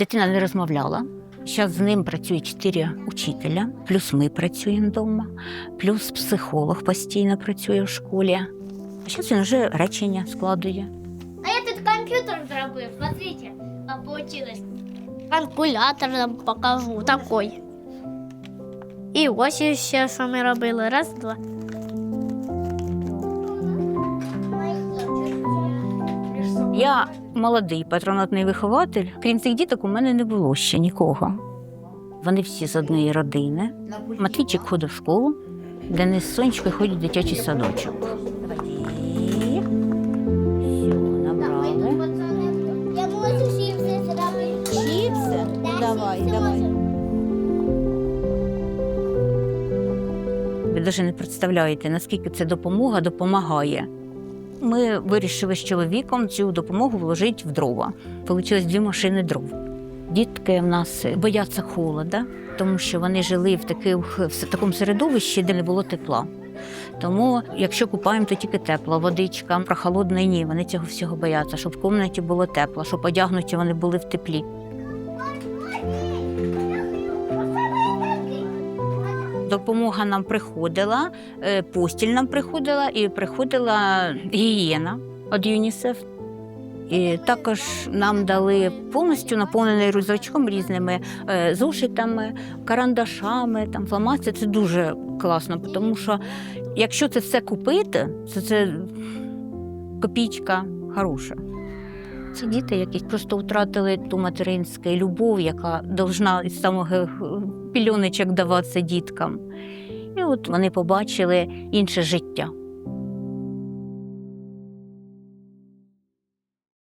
Дитина не розмовляла. Зараз з ним працює чотири учителя, плюс ми працюємо вдома, плюс психолог постійно працює в школі. А зараз він вже речення складує. А я тут компьютер зробив, смотрите, а получилось. Калькулятор нам покажу, такой. І ось ще, що ми робили. Раз, два. Я молодий патронатний вихователь. Крім цих діток, у мене не було ще нікого. Вони всі з однієї родини. Матвійчик ходить в школу, Денис з Сонечкою ходять в дитячий садочок. Давай. Ви навіть не представляєте, наскільки ця допомога допомагає. Ми вирішили з чоловіком цю допомогу вложити в дрова. Получилось дві машини дров. Дітки в нас бояться холода, тому що вони жили в, таких, в такому середовищі, де не було тепла. Тому, якщо купаємо, то тільки тепла водичка, прохолодна ні. Вони цього всього бояться, щоб в кімнаті було тепло, щоб одягнуті вони були в теплі. Допомога нам приходила, е, постіль нам приходила і приходила гігієна від ЮНІСЕФ. І також нам дали повністю наповнений рюкзачком різними е, зошитами, карандашами, там, фломастери. Це дуже класно, тому що якщо це все купити, то це копійка хороша. Ці діти, які просто втратили ту материнську любов, яка должна із самого пільоничок даватися діткам. І от вони побачили інше життя.